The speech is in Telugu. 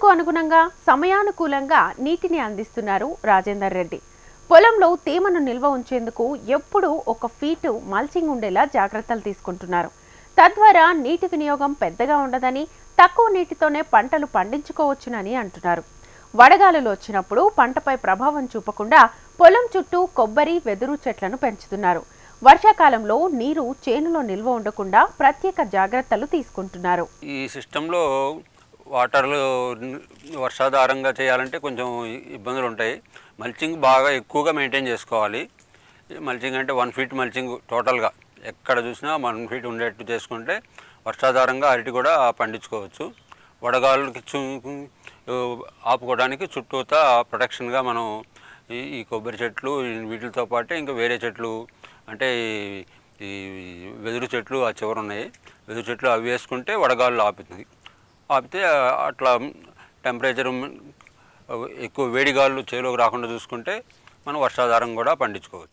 సీజన్కు అనుగుణంగా సమయానుకూలంగా నీటిని అందిస్తున్నారు రాజేందర్ రెడ్డి. పొలంలో తేమను నిల్వ ఉంచేందుకు ఎప్పుడూ ఒక ఫీటు మల్చింగ్ ఉండేలా జాగ్రత్తలు తీసుకుంటున్నారు. తద్వారా నీటి వినియోగం పెద్దగా ఉండదని తక్కువ నీటితోనే పంటలు పండించుకోవచ్చునని అంటున్నారు. వడగాలులు వచ్చినప్పుడు పంటపై ప్రభావం చూపకుండా పొలం చుట్టూ కొబ్బరి వెదురు చెట్లను పెంచుతున్నారు. వర్షాకాలంలో నీరు చేనులో నిల్వ ఉండకుండా ప్రత్యేక జాగ్రత్తలు తీసుకుంటున్నారు. ఈ సిస్టంలో వాటర్లు వర్షాధారంగా చేయాలంటే కొంచెం ఇబ్బందులు ఉంటాయి. మల్చింగ్ బాగా ఎక్కువగా మెయింటైన్ చేసుకోవాలి. మల్చింగ్ అంటే వన్ ఫీట్ మల్చింగ్ టోటల్గా. ఎక్కడ చూసినా వన్ ఫీట్ ఉండేట్టు చేసుకుంటే వర్షాధారంగా అరటి కూడా పండించుకోవచ్చు. వడగాళ్ళకి చూ ఆపుకోవడానికి చుట్టూతా ప్రొటెక్షన్గా మనం ఈ కొబ్బరి చెట్లు వీటితో పాటు ఇంకా వేరే చెట్లు అంటే ఈ- ఈ వెదురు చెట్లు ఆ చివర ఉన్నాయి. వెదురు చెట్లు అవి వేసుకుంటే వడగాళ్ళు ఆపుతుంది. ఆపితే అట్లా టెంపరేచర్ ఎక్కువ వేడిగాళ్ళు చేలోకి రాకుండా చూసుకుంటే మనం వర్షాధారం కూడా పండించుకోవచ్చు.